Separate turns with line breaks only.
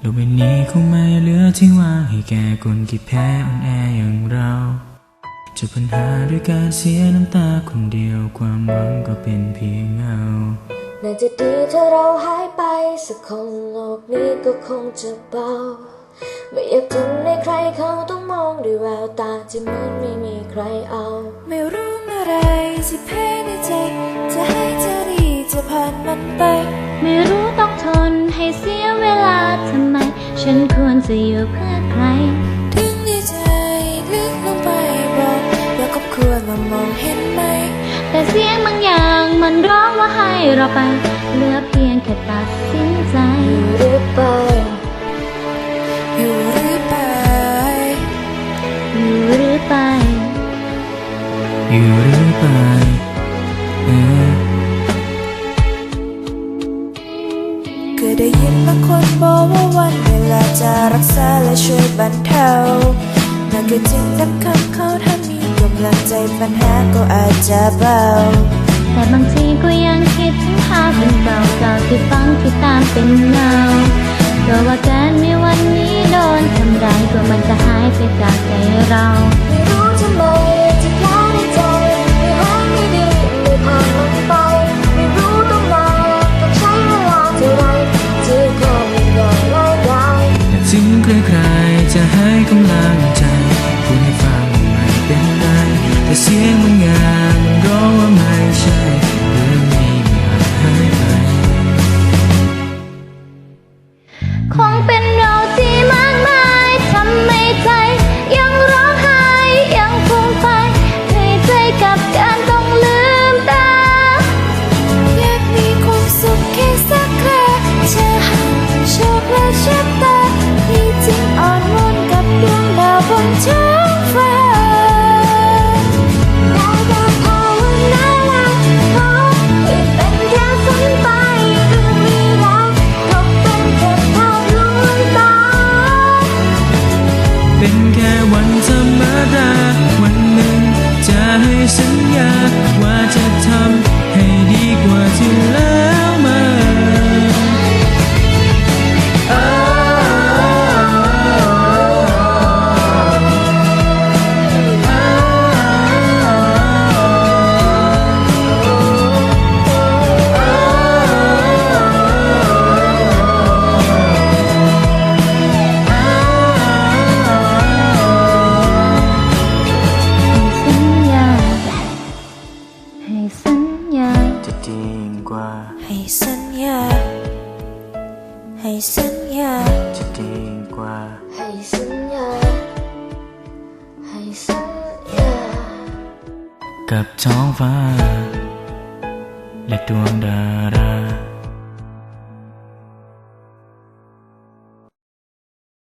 โลกใบนี้คงไม่เหลือที่ว่างให้แก่คนที่แพ้อ่อนแออย่างเราจะปัญหาด้วยการเสียน้ำตาคนเดียวความหวังก็เป็นเพียงเงา
น่าจะดีถ้าเราหายไปสักคนโลกนี้ก็คงจะเบา ไม่อยากทนให้ใครเขาต้องมองด้วยแววตาที่เหมือนไม่มีใครเอา
ไม่รู้เมื่อไรสิแพ้ในใจ จะให้เธอดีจะผ่านมันไป
ไม่รู้ต้องทนให้เสียเวลาทำไม ฉันควรจะอยู่เพื่อใคร
ถึงในใจลึกลงไปบอกอยากกับควรมามองเห็นไหม
แต่เสียงบางอย่างมันร้องว่าให้เราไป เหลือเพียงแค่
อ
ยู่หรือไป
เออ
เคยได้ยินบางคนบอกว่าวันเวลาจะรักษาและช่วยบรรเทานั่นก็จริงดังคำเขาถ้ามีกำลังใจปัญหาก็อาจจะเบา
แต่บางทีก็ยังคิดถึงภาพเป็นเก่าๆที่ฟังที่ตามเป็นเงาก็ว่าการมีวันนี้โดนทำร้ายก็มันจะหายไปจากใจเรา
จะ
ให้กำลัง ดี
ก
ว่า
ให้
สัญญาให้
สัญญา
จะดี